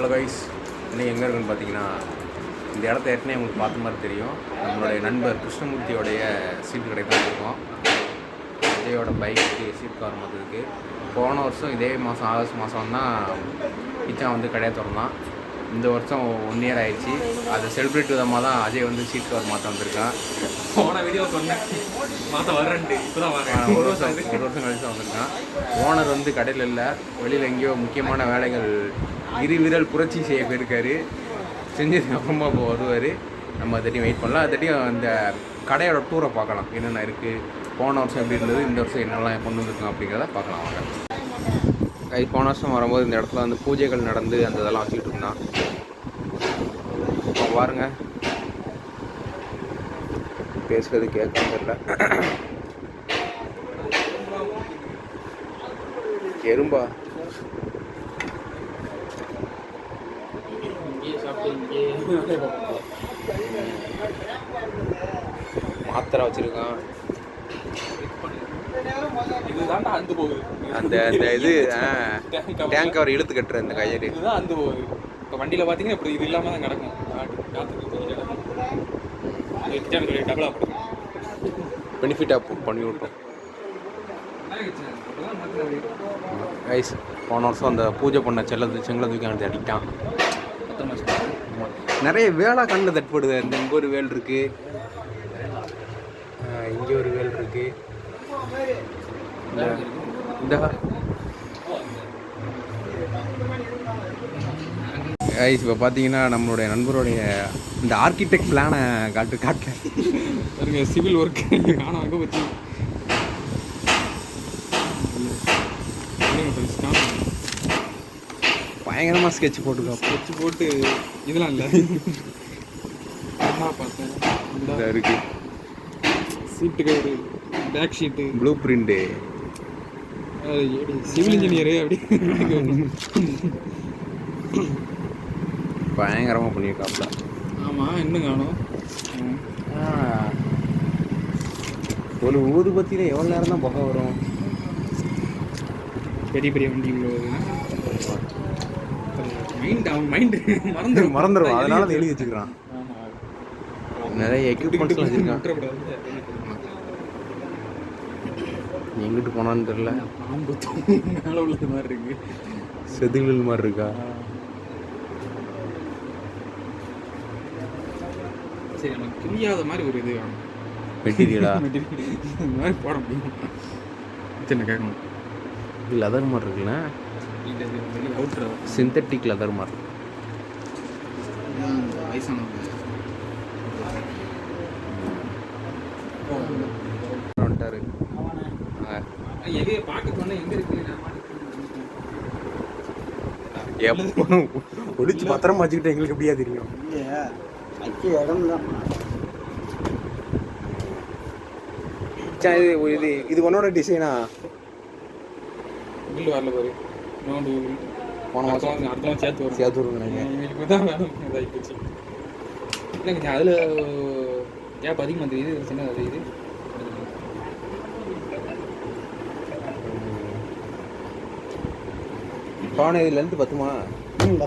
Hello guys இன்னைக்கு எங்கே இருக்குன்னு பார்த்தீங்கன்னா இந்த இடத்த ஏற்கனவே உங்களுக்கு பார்த்த மாதிரி தெரியும். நம்மளுடைய நண்பர் கிருஷ்ணமூர்த்தியோடைய சீட்டு கடை தான் இருக்கோம். விஜயோட பைக்கு சீட் கவர் மாற்றதுக்கு போன வருஷம் இதே மாதம் ஆகஸ்ட் மாதம் தான் கிச்சன் வந்து கடையை திறந்தான். இந்த வருஷம் ஒன் இயர் ஆயிடுச்சு. அதை செலிப்ரேட் விதமாக தான் அஜய் வந்து சீட் கவர் மாற்ற வந்திருக்கான். போன வீடியோ சொன்னேன் மாதம் வரேன்ட்டு வரேன் ஆஹ் ஒரு வருஷம் ஒரு வருஷம் கழிச்சு வந்திருக்கான். ஓனர் வந்து கடையில் இல்லை வெளியில் எங்கேயோ முக்கியமான வேலைகள் இருவிரல் புரட்சி செய்ய போயிருக்காரு. செஞ்சதுக்கு அப்புறமா இப்போ வருவார். நம்ம அதையும் வெயிட் பண்ணலாம். அதையும் அந்த கடையோட டூரை பார்க்கலாம். என்னென்ன இருக்குது போன வருஷம் எப்படி இருந்தது இந்த வருஷம் என்னெல்லாம் கொண்டு வந்துருக்கோம் அப்படிங்கிறத பார்க்கலாம் வாங்க. போன வருஷம் வரும்போது இந்த இடத்துல வந்து பூஜைகள் நடந்து அந்த இதெல்லாம் வச்சுக்கிட்டு இருந்தான். இப்போ பாருங்க. பேசுறது கேட்க தெரியல. எறும்பா. மாத்திரை வச்சிருக்கான். அந்து அந்த அந்த இது. டேங்க் கவர் இழுத்து கட்டுற அந்த கயிறு. இதுதான் அந்து போகுது. இப்போ வண்டியில் பார்த்தீங்கன்னா இப்படி இது இல்லாமல் தான் கிடக்கும். சொல்லி டபுளாக போடுது பெனிஃபிட்டாக பண்ணி விட்டோம் ஐஸ் போன வருஷம் அந்த பூஜை பண்ண செல்லது செங்கலை தூக்கி அந்த அடிட்டான் நிறைய வேலை கண்ணில் தட்டுப்படுது. இந்த இங்கே ஒரு வேல் இருக்கு. இங்கே ஒரு வேல் இருக்கு. இந்த- ஐஸ் இப்போ பார்த்தீங்கன்னா நம்மளுடைய நண்பருடைய இந்த ஆர்கிடெக்ட் பிளானை காட்டு காட்டு. பாருங்க சிவில் ஒர்க் காணும் அங்கே வச்சு பயங்கரமாக ஸ்கெட்ச் போட்டுருக்கோம் வச்சு போட்டு இதெல்லாம் இல்லை. என்ன பார்த்தேன். இந்த. இருக்கு. சீட்டு கயிறு bag sheet blueprint civil engineer அப்படி? பயங்கரமாக பண்ணியிருக்காப்ல ஆமாம் இன்னும் காணும்? ஒரு ஊதுபத்தியில் எவ்வளோ நேரம் தான் புகை வரும்? பெரிய பெரிய வண்டி மைண்ட் அவன் மைண்டு மறந்து மறந்துடுவான் அதனால அதை எழுதி வச்சுக்கிறான் நிறைய எக்யூப்மெண்ட்ஸ்லாம் வச்சுருக்கான். எங்கிட்டு போனான்னு தெரில பாம்பு மேலே உள்ளது மாதிரி இருக்கு. செதில்கள் மாதிரி இருக்கா? சரி நமக்கு கிளியாத மாதிரி ஒரு இது வேணும். மெட்டீரியலா? இந்த மாதிரி போட முடியும்? சின்ன கேட்கணும். லெதர் மாதிரி இருக்குல்ல? சிந்தட்டிக் லெதர் மாதிரி. வந்துட்டாரு ஒளிச்சு பத்திரமா வச்சுக்கிட்டு எங்களுக்கு எப்படியா தெரியும்? இது இது உன்னோட டிசைனா வரல பாரு. நோண்டு போன மாதம் அடுத்த மாதம் சேர்த்து வரும் சேர்த்து விடுங்க இவங்களுக்கு தான் வேணும். இதாகி போச்சு இல்லைங்க அதில் கேப் அதிகமாக தெரியுது சின்னதாக தெரியுது லென்த் பத்துமா? ம்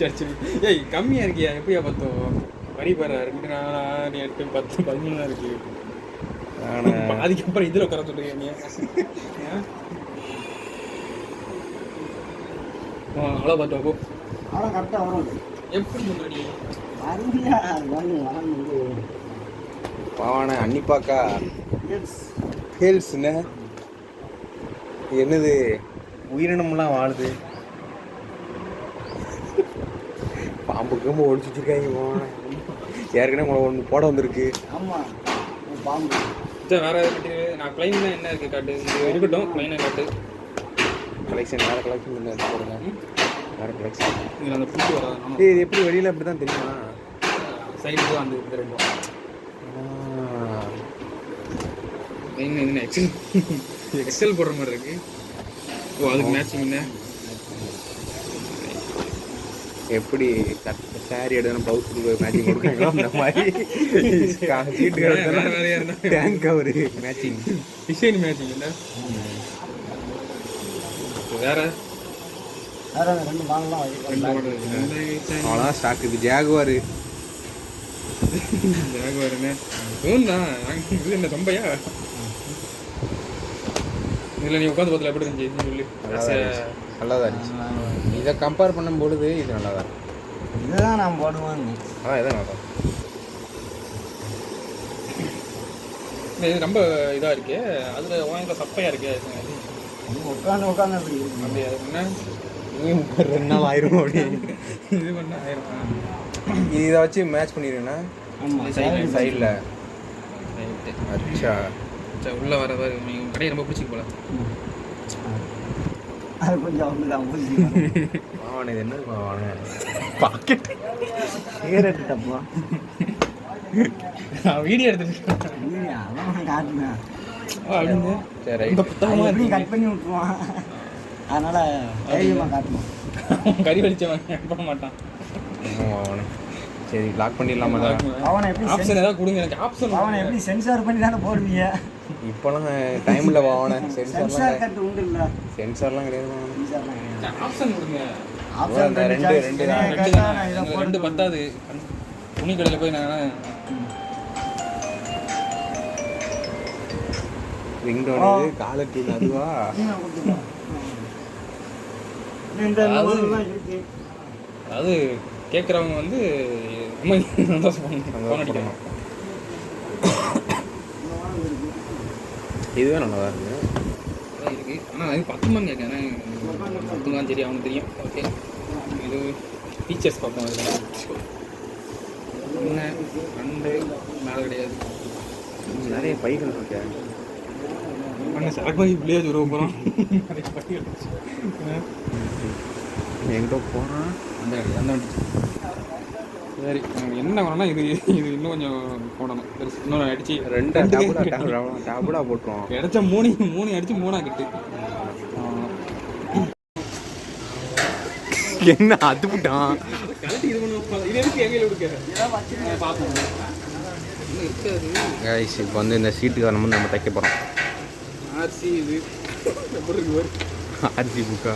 சர்ச்சு ஏய் கம்மியாக இருக்கியா? எப்படியா பார்த்தோம் வரி பாரு ரெண்டு நாலு எட்டு பத்து பதிமூணு இருக்கு. பாதிக்கு அப்புறம் இதில் உட்கார சொல்றீங்க நீ? ஏன்? ஆ, அவ்வளோ பார்த்து போ ஆனால் கரெக்டாக வரும். எப்படி முன்னாடி? பவான அன்னிப்பாக்கா. ஹேல்ஸ்ண்ணே என்னது? உயிரினம்லாம் வாழுது. பாம்பு கம்பு ஒழிச்சு வச்சிருக்காங்க ஏற்கனவே உங்களை ஒன்று போட வந்திருக்கு. ஆமாம் பாம்பு. சரி வேற material? நான் பிளைன் என்ன இருக்கு காட்டு? இருக்கட்டும் பிளைனை காட்டு. கலெக்ஷன் வேறு கலெக்ஷன் பண்ணி போடுங்க. வேறு கலெக்ஷன் இதில் அந்த புட்டு வராது இது எப்படி வெளியில் அப்படி தான் தெரியுமா? சைடு தான் அந்த இது ரெண்டும். என்ன என்ன எக்ஸல் எக்ஸல் போடுற மாதிரி இருக்கு. ஓ அதுக்கு மேட்சிங் என்ன? எப்படி சாரி எடுக்கணும் ப்ளவுஸ் மேட்சிங் கொடுக்குறாங்களோ அந்த மாதிரி. Seat tank cover matching design matching இல்லை வேற? அவ்வளோதான் ஸ்டாக் இது ஜாகுவார் Jaguar என்ன? இவன் தான். இது என்ன தொம்பையா இதில் நீ உட்காந்து பார்த்துல எப்படி இருந்துச்சு? சொல்லு. நல்லா தான் இருந்துச்சு. இதை கம்பேர் பண்ணும் பொழுது இது நல்லா தான். இதுதான் நான் போடுவேன் அதான் இதான் நல்லா இது ரொம்ப இதாக இருக்கு. அதில் வாங்கில சப்பையாக இருக்கு உட்காந்து உட்காந்து அப்படி இருக்கு? அப்படி அது என்ன? ரெண்டு நாள் ஆயிரும் அப்படி. இது பண்ண ஆயிரம். இதை வச்சு மேட்ச் பண்ணிடுவேண்ணா Side சைடில் ரைட்டு அச்சா. சரி உள்ளே வர வர உங்கள் கடையை ரொம்ப பிடிச்சிக்கு போல. அது கொஞ்சம் அவங்க தான் இது என்ன அவனு பாக்கெட் சிகரெட் டப்பா வீடியோ எடுத்துட்டு இல்லையா அதான் காட்டுனேன். அப்படின்னு? சரி இந்த ரைட் புத்தகமா எப்படி இருக்கு. கட் பண்ணி விட்டுருவான்? அதனால தைரியமாக காட்டணும். கறி வலிச்சவன் பண்ண மாட்டான். அவனு சரி லாக் பண்ணிடலாமா அவனை எப்படி ஆப்ஷன் ஏதாவது கொடுங்க எனக்கு ஆப்ஷன் அவனை எப்படி சென்சார் பண்ணி தானே போடுவீங்க? இப்போலாம் டைம் இல்லை அவனை. சென்சார் சென்சார்லாம் கட்டு உண்டு இல்லை. சென்சார்லாம் கிடையாது ஆப்ஷன் கொடுங்க. ஆப்ஷன் ரெண்டு ரெண்டு- ரெண்டு பத்தாது. துணி கடையில் போய் நான் ரிங்டோன் இது காலர் டியூன் அதுவா? அது- கேட்குறவங்க வந்து ரொம்ப சந்தோஷம். பண்ணணும் இதுவே நல்லா தான் இருக்கு அதான் இருக்கு. ஆனால் அது பத்துமான்னு கேட்குறேன். பத்துமான்னு தெரியும் அவனுக்கு தெரியும். ஓகே இது ஃபீச்சர்ஸ் பார்ப்போம் அதில். என்ன ரெண்டு மேலே கிடையாது. நிறைய பைகள் இருக்கு. அண்ணன் சரக்கு போகிறோம் நிறைய பைகள் எங்கிட்ட போகிறான் அந்த அந்த சரி என்ன வேணும்னா இது இது இன்னும் கொஞ்சம் போடணும். இன்னும் அடிச்சு. ரெண்டு டேபுடா போட்டுருவோம். கிடைச்ச மூணு மூணு அடிச்சு மூணா கிட்டு. என்ன அது விட்டான் கழட்டி இது பண்ணுவோம் இது எதுக்கு பார்ப்போம் இருக்காது கைஸ் இப்போ வந்து இந்த சீட்டுக்கு நம்ம நம்ம தைக்க போகிறோம் ஆர்சி இது. ஆர்சி புக்கா?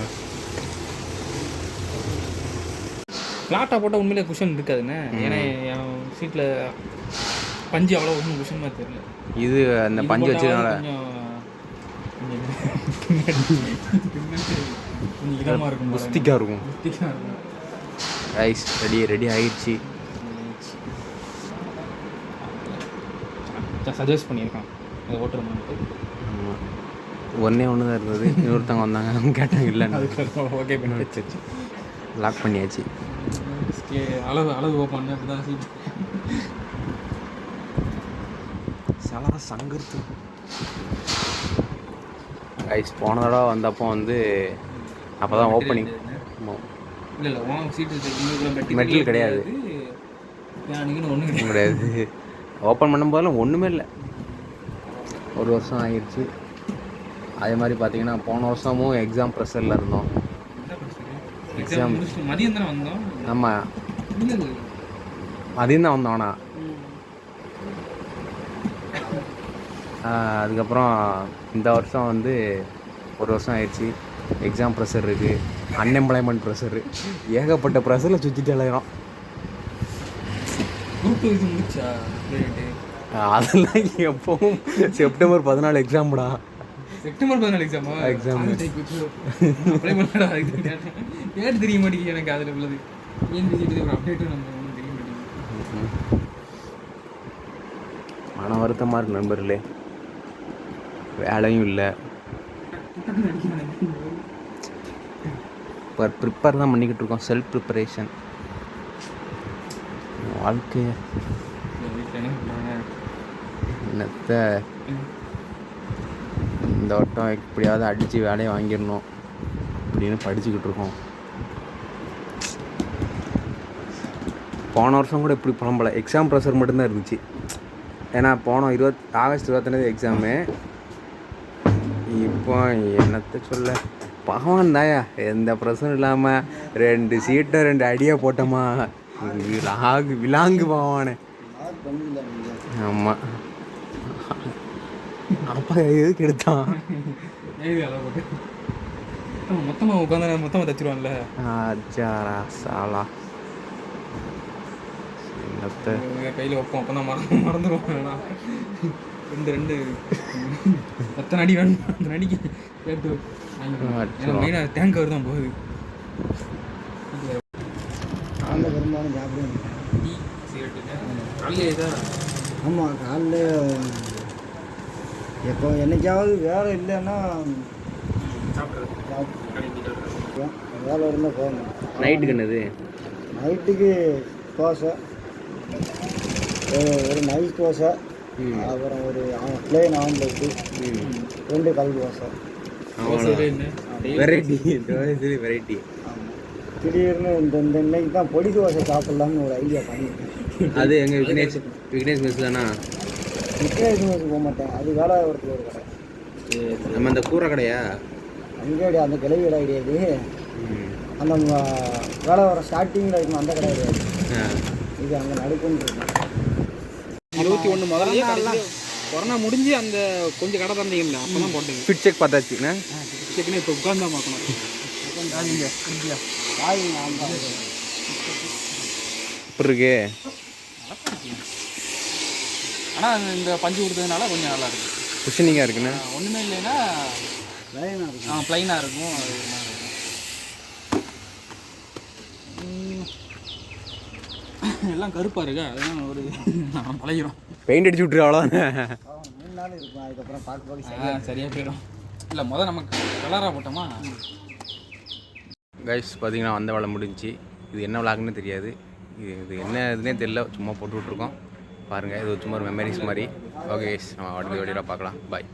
ஃப்ளாட்டாக போட்டால் உண்மையிலே குஷன் இருக்காதுண்ணே ஏன்னா என் சீட்டில் பஞ்சு அவ்வளோ ஒன்றும் குஷன் மாதிரி தெரியல. இது அந்த பஞ்சு வச்சதுனால. இதமாக இருக்கும் போல. புஸ்திக்காக இருக்கும். புஸ்திக்கா இருக்கும். ரைஸ் ரெடி ரெடி ஆயிடுச்சு. சஜஸ்ட் பண்ணியிருக்கான். அதை ஓட்டுறமான்ட்டு. ஆமாம் ஒன்றே ஒன்று தான் இருந்தது. இன்னொருத்தவங்க வந்தாங்க. கேட்டாங்க இல்லைன்னு ஓகே பண்ணி வச்சிருச்சு லாக் பண்ணியாச்சு. அளவு அளவு ஓப்பன் அப்படி தான் சீட் சலா சங்கர்த்து. ரைஸ் போன தடவை வந்தப்போ வந்து அப்போ தான் ஓப்பனிங் இல்லை இல்லை உன் சீட்டு Metal கிடையாது. ஒன்றும் கிடையாது. ஓப்பன் பண்ணும்போதெல்லாம் ஒன்றுமே இல்லை. ஒரு வருஷம் ஆயிடுச்சு அதே மாதிரி பார்த்தீங்கன்னா போன வருஷமும் எக்ஸாம் ப்ரெஷரில் இருந்தோம். எக்ஸாம் மதியம் தானே வந்தோம்? நம்ம வந்தோம் ஆனால் ஆஹ் அதுக்கப்புறம் இந்த வருஷம் வந்து ஒரு வருஷம் ஆயிடுச்சு. எக்ஸாம் ப்ரெஷர் இருக்குது அன்எம்ப்ளாய்மெண்ட் ப்ரெஷரு ஏகப்பட்ட ப்ரெஷரில் சுற்றிட்டு ரைட்டு அதெல்லாம் எப்பவும் செப்டம்பர் பதினாலு எக்ஸாம்டா செப்டம்பர் பதினாலு எக்ஸாமா. கேட்டு தெரிய மாட்டேங்குது எனக்கு அதில் உள்ளது? ஏன் பேசிட்டு ஒரு அப்டேட்டும் நம்ம ஒன்றும் தெரிய மாட்டேங்குது. மன வருத்தமாக இருக்கு நண்பர்களே. வேலையும் இல்லை. இப்போ ப்ரிப்பேர் தான் பண்ணிக்கிட்டு இருக்கோம். செல்ஃப் ப்ரிப்பரேஷன் வாழ்க்கை. வீட்டில் என்ன பண்ணுறாங்க என்னத்தை? இந்த வட்டம் எப்படியாவது அடித்து வேலையை வாங்கிடணும் அப்படின்னு படிச்சுக்கிட்டு இருக்கோம். போன வருஷம் கூட இப்படி புலம்பல. எக்ஸாம் ப்ரெஷர் மட்டும்தான் இருந்துச்சு. ஏன்னா போன இருபத் ஆகஸ்ட் இருபத்தொன்னாவது எக்ஸாமு இப்போ என்னத்தை சொல்ல? பகவான் தாயா எந்த ப்ரெஷரும் இல்லாமல் ரெண்டு சீட்டை ரெண்டு அடியை போட்டோமா? விலாங்கு விலாங்கு பகவானே. ஆமாம் அப்பா எதுக்கு எடுத்தான்? மொத்தமாக உட்காந்து மொத்தமாக தச்சிருவான்ல. அஜாரா சாலா. என்னத்த கையில் வைப்போம். அப்போ தான் மறந்து மறந்துடுவோம் ரெண்டு ரெண்டு. எத்தனை அடி வேணும். அந்த அடிக்கு கேட்டு மெயினாக டேங்க் தான் போகுது. காலைல பெரும்பாலும் சாப்பிடுவேன் டீ சிகரெட்டு ஆமாம் காலைல எப்போ என்னைக்காவது வேலை இல்லைன்னா வேலை இருந்தால் போகணும் நைட்டுக்கு என்னது? நைட்டுக்கு தோசை. ஒரு- ஒரு நைஸ் தோசை. அப்புறம் ஒரு பிளேன் ஆம்லெட்டு ரெண்டு கல் தோசை வெரைட்டி தோசை வெரைட்டி திடீர்னு இந்த இந்த இன்னைக்கு தான் பொடி தோசை சாப்பிட்லாம்னு ஒரு ஐடியா பண்ணிட்டேன் அது எங்க விக்னேஷ் விக்னேஷ் மெஸ் தானா விக்னேஷ் போக மாட்டேன். அது வேலைவாரத்தில் ஒரு கடை. நம்ம அந்த கூரை கடையா? அங்கே அந்த கிளவி கடை கிடையாது. அந்த வேலை வர ஸ்டார்டிங்கில் இருக்கும் அந்த கடை கிடையாது. இது அங்கே இருக்கும் இருபத்தி ஒன்று முதல்ல கொரோனா முடிஞ்சு அந்த கொஞ்சம் கடை தந்தீங்கல்ல அப்போ தான் போட்டீங்க ஃபிட் செக் பார்த்தாச்சுண்ணே செக்குன்னு இப்போ உட்காந்து தான் பார்க்கணும். எப்படி இருக்கு? ஆனால் இந்த பஞ்சு கொடுத்ததுனால கொஞ்சம் நல்லா இருக்கு. குஷனிங்காக இருக்குண்ணே? ஒன்றுமே இல்லைன்னா லைனாக இருக்கும். ஆ ப்ளைனாக இருக்கும் அது ஒரு மாதிரி இருக்கும். உம். எல்லாம் கருப்பாக இருக்கா அதெல்லாம் ஒரு நான் பழகிறோம் பெயிண்ட் அடிச்சு விட்ரு அவ்வளோதானே மூணு நாள் இருக்கும் அதுக்கப்புறம் பார்க்க பார்க்க ஆ சரியாக போயிடும் இல்லை முதல் நமக்கு கலராக போட்டோமா? கைஸ் பார்த்தீங்கன்னா வந்த வேலை முடிஞ்சுச்சு. இது என்ன விளாகுன்னு தெரியாது. இது இது என்ன இதுனே தெரியல. சும்மா போட்டு விட்ருக்கோம் பாருங்கள் இது சும்மா ஒரு மெமரிஸ் மாதிரி. ஓகே கைஸ் நம்ம அடுத்த வீடியோவில் பார்க்கலாம் பாய்